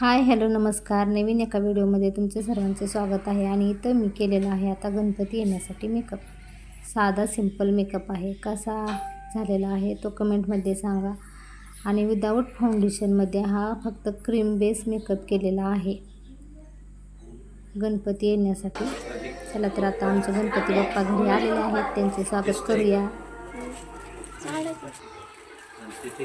Hi hello नमस्कार. नवीन एका व्हिडिओमध्ये तुमचे सर्वांचे स्वागत आहे आणि इथं मी केलेला आहे आता गणपती येण्यासाठी मेकअप साधा सिंपल मेकअप आहे. कसा झालेला आहे तो कमेंटमध्ये सांगा. आणि विदाऊट फाउंडेशनमध्ये हा फक्त क्रीम बेस मेकअप केलेला आहे. गणपती येण्यासाठी. चला तर आता आमचे गणपती बाप्पा घरी आलेले आहेत. त्यांचे स्वागत करूया. तिथे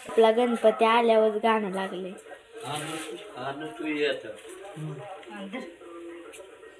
आपला गणपती आल्यावर गाणं लागले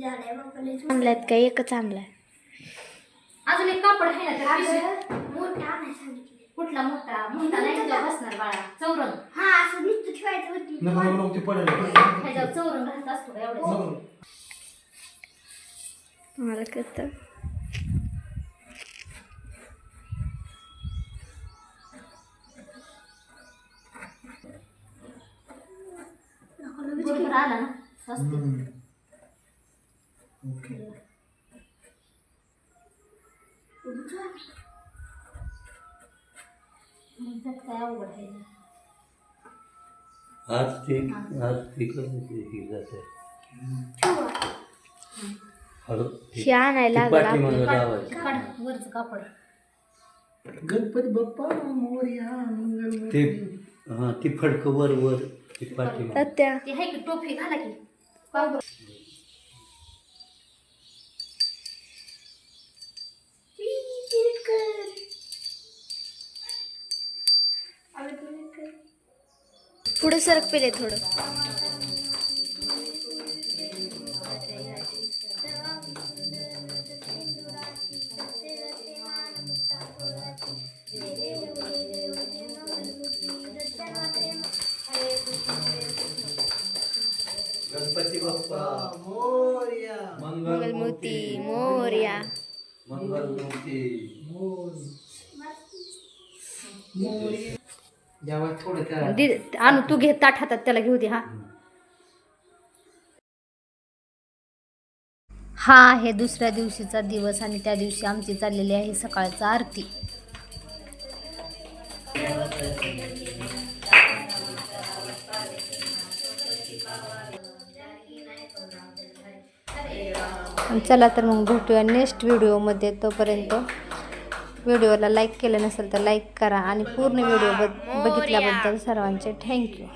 बाबू चकुल्या आणल्यात का? एकच आणलाय. अजून एक कापड आहे ना त्या पिशवीत? कुठला मोठा? मोठा नाही ह्याच्यावर बसणार बाळा. चौरंग. नको नको नको ते पडेल ह्याच्यावर चौरंग राहत असतो का एवढं? नको. मला कळतं? आला ना? हम्म. काय अवघड आहे आज ते आज ती कशी ही जाते हे आणायला लागला. वरचं कापड. गणपती बाप्पा मोरया मंगल ते हा ती फडकं वर वर ती की टोपी घाला की. पुढे सरक पेले थोडं. गणपती बाप्पा. मोरया. मंगलमूर्ती. मोर्या. मंगलमूर्ती. जेव्हा थोडं करा दि- आणू तू घे ताट हातात त्याला घेऊ दे हा. हा आहे दुसऱ्या दिवशीचा दिवस आणि त्या दिवशी आमची चाललेली आहे सकाळचा आरती. चला तर मग भेटूया नेक्स्ट व्हिडिओमध्ये तोपर्यंत. व्हिडिओला लाईक केलं नसेल तर लाईक करा आणि पूर्ण व्हिडिओ बघ बघितल्याबद्दल सर्वांचे थँक्यू.